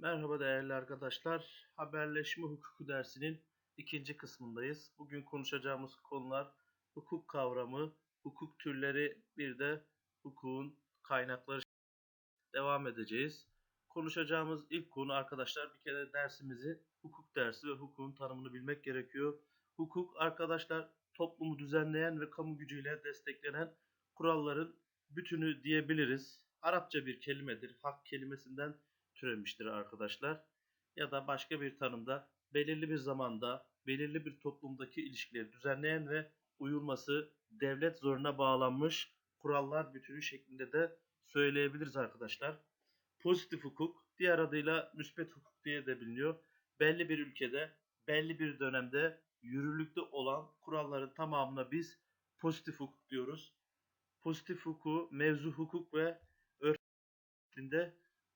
Merhaba değerli arkadaşlar. Haberleşme hukuku dersinin ikinci kısmındayız. Bugün konuşacağımız konular hukuk kavramı, hukuk türleri, bir de hukukun kaynakları devam edeceğiz. Konuşacağımız ilk konu arkadaşlar bir kere dersimizi hukuk dersi ve hukukun tanımını bilmek gerekiyor. Hukuk arkadaşlar toplumu düzenleyen ve kamu gücüyle desteklenen kuralların bütünü diyebiliriz. Arapça bir kelimedir. Hak kelimesinden türemiştir arkadaşlar. Ya da başka bir tanımda belirli bir zamanda belirli bir toplumdaki ilişkileri düzenleyen ve uyulması devlet zoruna bağlanmış kurallar bütünü şeklinde de söyleyebiliriz arkadaşlar. Pozitif hukuk diğer adıyla müspet hukuk diye de biliniyor. Belli bir ülkede belli bir dönemde yürürlükte olan kuralların tamamına biz pozitif hukuk diyoruz. Pozitif hukuku mevzu hukuk ve örf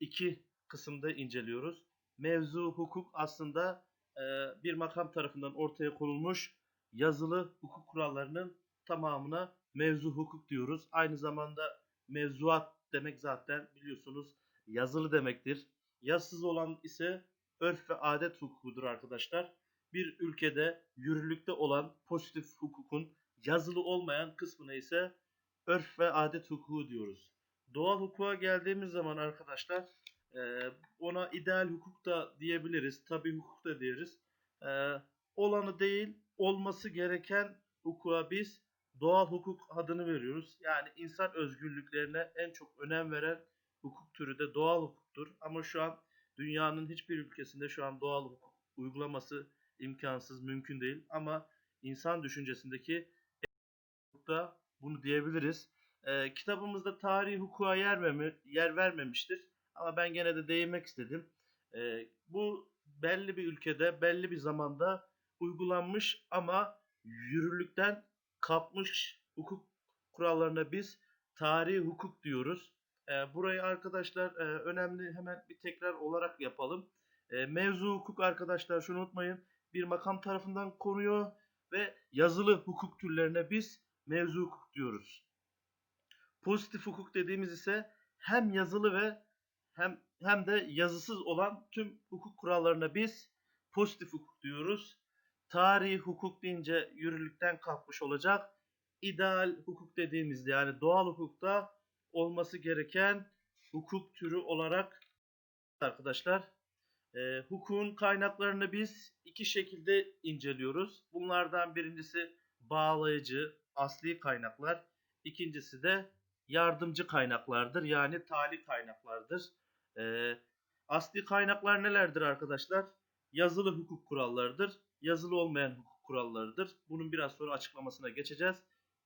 iki kısımda inceliyoruz. Mevzu hukuk aslında e, bir makam tarafından ortaya konulmuş yazılı hukuk kurallarının tamamına mevzu hukuk diyoruz. Aynı zamanda mevzuat demek zaten biliyorsunuz yazılı demektir. Yazısız olan ise örf ve adet hukukudur arkadaşlar. Bir ülkede yürürlükte olan pozitif hukukun yazılı olmayan kısmına ise örf ve adet hukuku diyoruz. Doğal hukuka geldiğimiz zaman arkadaşlar ona ideal hukuk da diyebiliriz. Tabi hukuk da diyeriz. Ee, olanı değil, olması gereken hukuka biz doğal hukuk adını veriyoruz. Yani insan özgürlüklerine en çok önem veren hukuk türü de doğal hukuktur. Ama şu an dünyanın hiçbir ülkesinde şu an doğal hukuk uygulaması imkansız, mümkün değil. Ama insan düşüncesindeki hukukta bunu diyebiliriz. Ee, kitabımızda tarihi hukuka yer, yer vermemiştir. Ama ben gene de değinmek istedim. E, bu belli bir ülkede, belli bir zamanda uygulanmış ama yürürlükten kapmış hukuk kurallarına biz tarihi hukuk diyoruz. E, burayı arkadaşlar e, önemli hemen bir tekrar olarak yapalım. E, mevzu hukuk arkadaşlar şunu unutmayın. Bir makam tarafından konuyor ve yazılı hukuk türlerine biz mevzu hukuk diyoruz. Pozitif hukuk dediğimiz ise hem yazılı ve hem hem de yazısız olan tüm hukuk kurallarına biz pozitif hukuk diyoruz. Tarihi hukuk deyince yürürlükten kalkmış olacak. İdeal hukuk dediğimizde yani doğal hukukta olması gereken hukuk türü olarak arkadaşlar e, hukukun kaynaklarını biz iki şekilde inceliyoruz. Bunlardan birincisi bağlayıcı, asli kaynaklar. İkincisi de yardımcı kaynaklardır. Yani tali kaynaklardır. Ee, asli kaynaklar nelerdir arkadaşlar? Yazılı hukuk kurallarıdır. Yazılı olmayan hukuk kurallarıdır. Bunun biraz sonra açıklamasına geçeceğiz.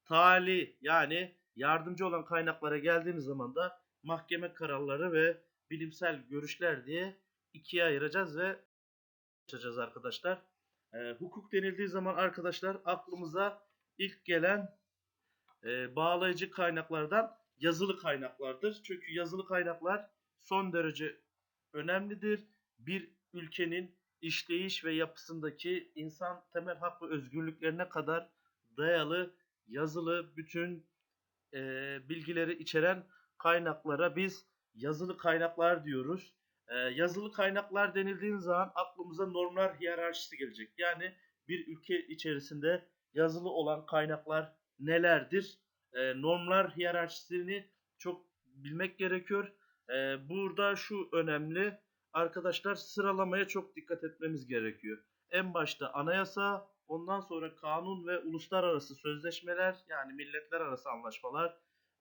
Tali yani yardımcı olan kaynaklara geldiğimiz zaman da mahkeme kararları ve bilimsel görüşler diye ikiye ayıracağız ve açacağız arkadaşlar. Ee, hukuk denildiği zaman arkadaşlar aklımıza ilk gelen e, bağlayıcı kaynaklardan yazılı kaynaklardır. Çünkü yazılı kaynaklar son derece önemlidir. Bir ülkenin işleyiş ve yapısındaki insan temel hak ve özgürlüklerine kadar dayalı yazılı bütün e, bilgileri içeren kaynaklara biz yazılı kaynaklar diyoruz. E, yazılı kaynaklar denildiğin zaman aklımıza normlar hiyerarşisi gelecek. Yani bir ülke içerisinde yazılı olan kaynaklar nelerdir? E, normlar hiyerarşisini çok bilmek gerekiyor. Ee, burada şu önemli. Arkadaşlar sıralamaya çok dikkat etmemiz gerekiyor. En başta anayasa, ondan sonra kanun ve uluslararası sözleşmeler yani milletler arası anlaşmalar.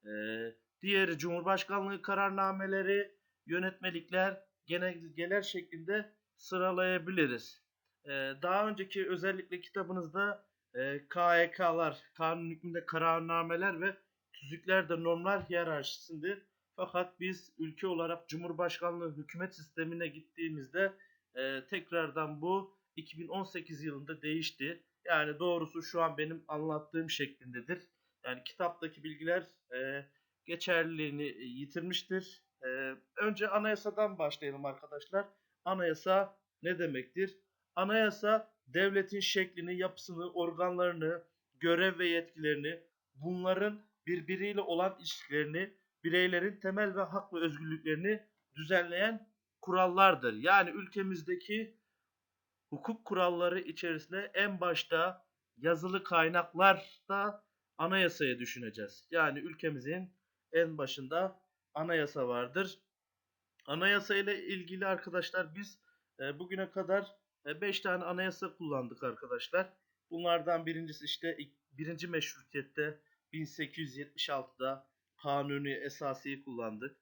Ee, diğeri Cumhurbaşkanlığı kararnameleri, yönetmelikler, genelgeler şeklinde sıralayabiliriz. Ee, daha önceki özellikle kitabınızda e, KHK'lar, kanun hükmünde kararnameler ve tüzükler de normlar hiyerarşisinde fakat biz ülke olarak Cumhurbaşkanlığı hükümet sistemine gittiğimizde e, tekrardan bu 2018 yılında değişti. Yani doğrusu şu an benim anlattığım şeklindedir. Yani kitaptaki bilgiler e, geçerliliğini yitirmiştir. E, önce anayasadan başlayalım arkadaşlar. Anayasa ne demektir? Anayasa devletin şeklini, yapısını, organlarını, görev ve yetkilerini, bunların birbiriyle olan ilişkilerini bireylerin temel ve hak ve özgürlüklerini düzenleyen kurallardır. Yani ülkemizdeki hukuk kuralları içerisinde en başta yazılı kaynaklarda anayasayı düşüneceğiz. Yani ülkemizin en başında anayasa vardır. Anayasa ile ilgili arkadaşlar biz e, bugüne kadar 5 tane anayasa kullandık arkadaşlar. Bunlardan birincisi işte birinci meşrutiyette 1876'da Kanuni Esasi'yi kullandık.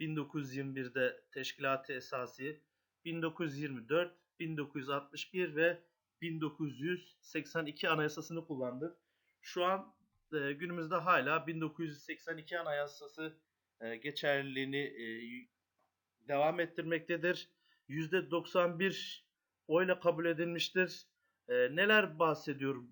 1921'de Teşkilat-ı Esasi, 1924, 1961 ve 1982 anayasasını kullandık. Şu an e, günümüzde hala 1982 anayasası e, geçerliliğini e, devam ettirmektedir. %91 oyla kabul edilmiştir. E, neler bahsediyor?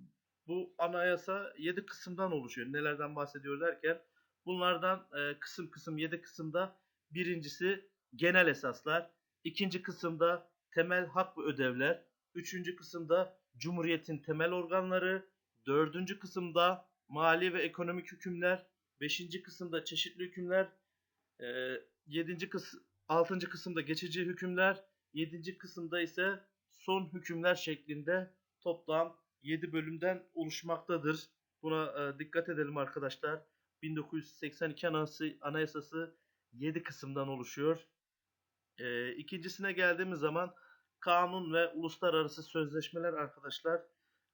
Bu anayasa 7 kısımdan oluşuyor. Nelerden bahsediyor derken bunlardan e, kısım kısım 7 kısımda birincisi genel esaslar, ikinci kısımda temel hak ve ödevler, üçüncü kısımda cumhuriyetin temel organları, dördüncü kısımda mali ve ekonomik hükümler, beşinci kısımda çeşitli hükümler, e, yedinci kısım, altıncı kısımda geçici hükümler, yedinci kısımda ise son hükümler şeklinde toplam 7 bölümden oluşmaktadır. Buna e, dikkat edelim arkadaşlar. 1982 Anayasası, Anayasası 7 kısımdan oluşuyor. E, ikincisine geldiğimiz zaman kanun ve uluslararası sözleşmeler arkadaşlar.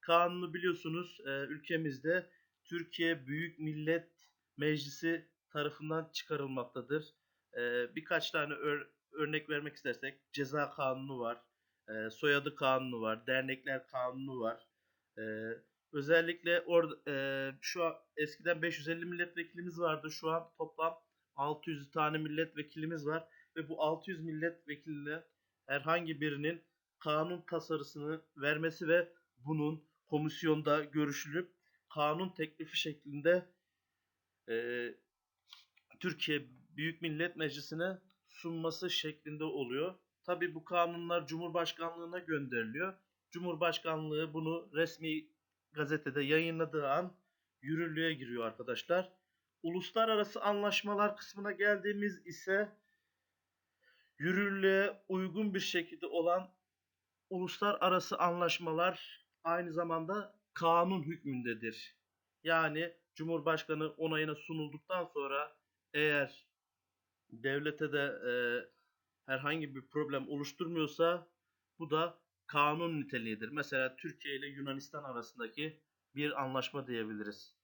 Kanunu biliyorsunuz e, ülkemizde Türkiye Büyük Millet Meclisi tarafından çıkarılmaktadır. E, birkaç tane ör- örnek vermek istersek ceza kanunu var, e, soyadı kanunu var, dernekler kanunu var. E, özellikle orada e, şu an eskiden 550 milletvekilimiz vardı. Şu an toplam 600 tane milletvekilimiz var ve bu 600 milletvekiline herhangi birinin kanun tasarısını vermesi ve bunun komisyonda görüşülüp kanun teklifi şeklinde e, Türkiye Büyük Millet Meclisi'ne sunması şeklinde oluyor. Tabi bu kanunlar Cumhurbaşkanlığına gönderiliyor. Cumhurbaşkanlığı bunu resmi gazetede yayınladığı an yürürlüğe giriyor arkadaşlar. Uluslararası anlaşmalar kısmına geldiğimiz ise yürürlüğe uygun bir şekilde olan uluslararası anlaşmalar aynı zamanda kanun hükmündedir. Yani Cumhurbaşkanı onayına sunulduktan sonra eğer devlete de e, herhangi bir problem oluşturmuyorsa bu da kanun niteliğidir. Mesela Türkiye ile Yunanistan arasındaki bir anlaşma diyebiliriz.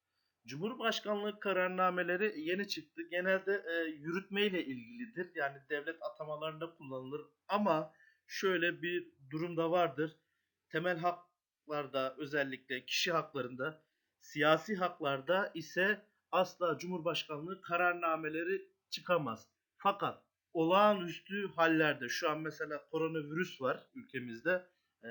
Cumhurbaşkanlığı kararnameleri yeni çıktı. Genelde e, yürütme ilgilidir. Yani devlet atamalarında kullanılır. Ama şöyle bir durum da vardır. Temel haklarda özellikle kişi haklarında, siyasi haklarda ise asla Cumhurbaşkanlığı kararnameleri çıkamaz. Fakat olağanüstü hallerde şu an mesela koronavirüs var ülkemizde. e,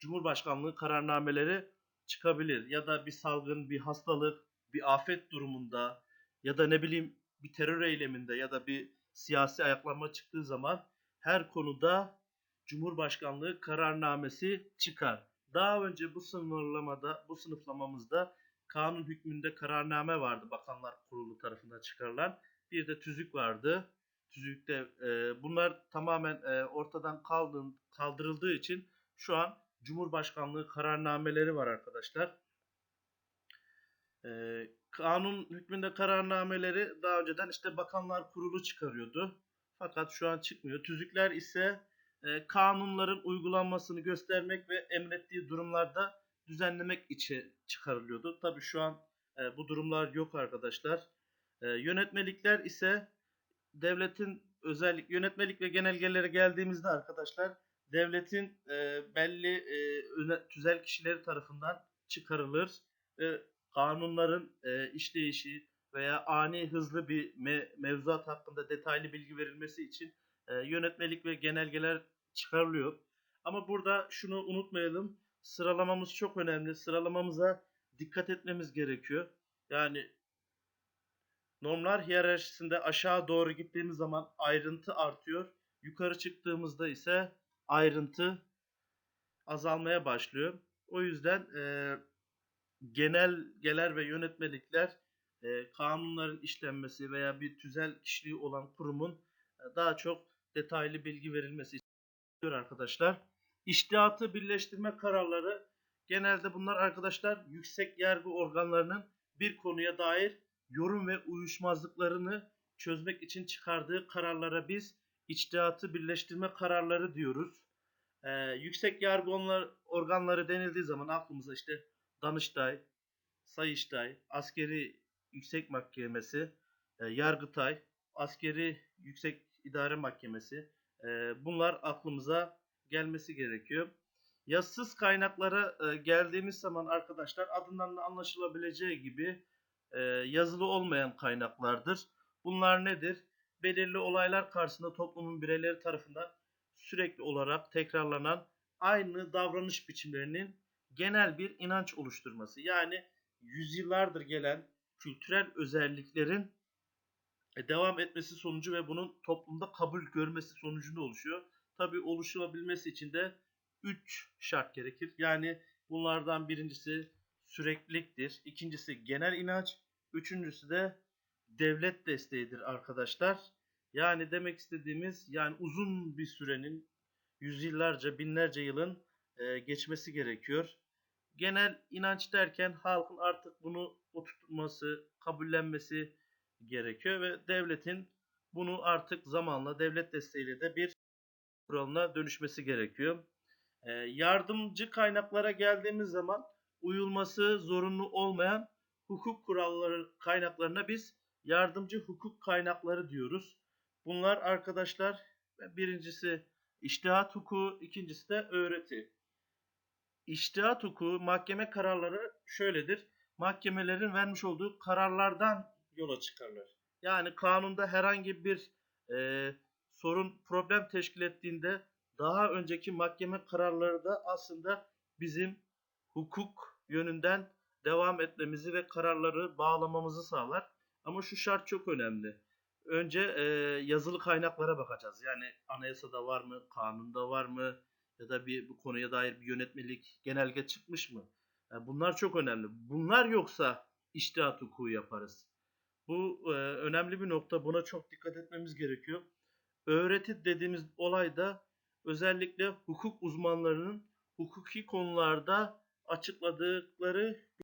Cumhurbaşkanlığı kararnameleri çıkabilir ya da bir salgın, bir hastalık, bir afet durumunda ya da ne bileyim bir terör eyleminde ya da bir siyasi ayaklanma çıktığı zaman her konuda Cumhurbaşkanlığı kararnamesi çıkar. Daha önce bu sınırlamada, bu sınıflamamızda kanun hükmünde kararname vardı Bakanlar Kurulu tarafından çıkarılan. Bir de tüzük vardı. Tüzükte e, bunlar tamamen e, ortadan kaldın, kaldırıldığı için şu an Cumhurbaşkanlığı kararnameleri var arkadaşlar. E, kanun hükmünde kararnameleri daha önceden işte Bakanlar Kurulu çıkarıyordu. Fakat şu an çıkmıyor. Tüzükler ise e, kanunların uygulanmasını göstermek ve emrettiği durumlarda düzenlemek için çıkarılıyordu. Tabii şu an e, bu durumlar yok arkadaşlar. E, yönetmelikler ise devletin özellik yönetmelik ve genelgelere geldiğimizde arkadaşlar devletin e, belli e, tüzel kişileri tarafından çıkarılır ve kanunların e, işleyişi veya ani hızlı bir me- mevzuat hakkında detaylı bilgi verilmesi için e, yönetmelik ve genelgeler çıkarılıyor. Ama burada şunu unutmayalım. Sıralamamız çok önemli. Sıralamamıza dikkat etmemiz gerekiyor. Yani normlar hiyerarşisinde aşağı doğru gittiğimiz zaman ayrıntı artıyor. Yukarı çıktığımızda ise ayrıntı azalmaya başlıyor. O yüzden e, genelgeler ve yönetmelikler e, kanunların işlenmesi veya bir tüzel kişiliği olan kurumun e, daha çok detaylı bilgi verilmesi istiyor arkadaşlar. İştihatı birleştirme kararları genelde bunlar arkadaşlar yüksek yargı organlarının bir konuya dair yorum ve uyuşmazlıklarını çözmek için çıkardığı kararlara biz içtihatı birleştirme kararları diyoruz. Ee, yüksek yargı onlar- organları denildiği zaman aklımıza işte Danıştay, Sayıştay, Askeri Yüksek Mahkemesi, e, Yargıtay, Askeri Yüksek İdare Mahkemesi e, bunlar aklımıza gelmesi gerekiyor. Yazısız kaynaklara e, geldiğimiz zaman arkadaşlar adından da anlaşılabileceği gibi e, yazılı olmayan kaynaklardır. Bunlar nedir? Belirli olaylar karşısında toplumun bireyleri tarafından sürekli olarak tekrarlanan aynı davranış biçimlerinin genel bir inanç oluşturması. Yani yüzyıllardır gelen kültürel özelliklerin e, devam etmesi sonucu ve bunun toplumda kabul görmesi sonucunda oluşuyor. Tabii oluşabilmesi için de 3 şart gerekir. Yani bunlardan birincisi sürekliliktir. ikincisi genel inanç. Üçüncüsü de devlet desteğidir arkadaşlar. Yani demek istediğimiz yani uzun bir sürenin yüzyıllarca binlerce yılın e, geçmesi gerekiyor. Genel inanç derken halkın artık bunu oturtması, kabullenmesi gerekiyor ve devletin bunu artık zamanla devlet desteğiyle de bir kuralına dönüşmesi gerekiyor. Ee, yardımcı kaynaklara geldiğimiz zaman uyulması zorunlu olmayan hukuk kuralları kaynaklarına biz yardımcı hukuk kaynakları diyoruz. Bunlar arkadaşlar birincisi iştihat hukuku, ikincisi de öğreti. İştihat hukuku mahkeme kararları şöyledir. Mahkemelerin vermiş olduğu kararlardan yola çıkarlar. Yani kanunda herhangi bir e, sorun, problem teşkil ettiğinde daha önceki mahkeme kararları da aslında bizim hukuk yönünden devam etmemizi ve kararları bağlamamızı sağlar. Ama şu şart çok önemli. Önce e, yazılı kaynaklara bakacağız. Yani anayasada var mı, kanunda var mı ya da bir bu konuya dair bir yönetmelik genelge çıkmış mı? Yani bunlar çok önemli. Bunlar yoksa iştihat hukuku yaparız. Bu e, önemli bir nokta. Buna çok dikkat etmemiz gerekiyor. Öğreti dediğimiz olay da özellikle hukuk uzmanlarının hukuki konularda açıkladıkları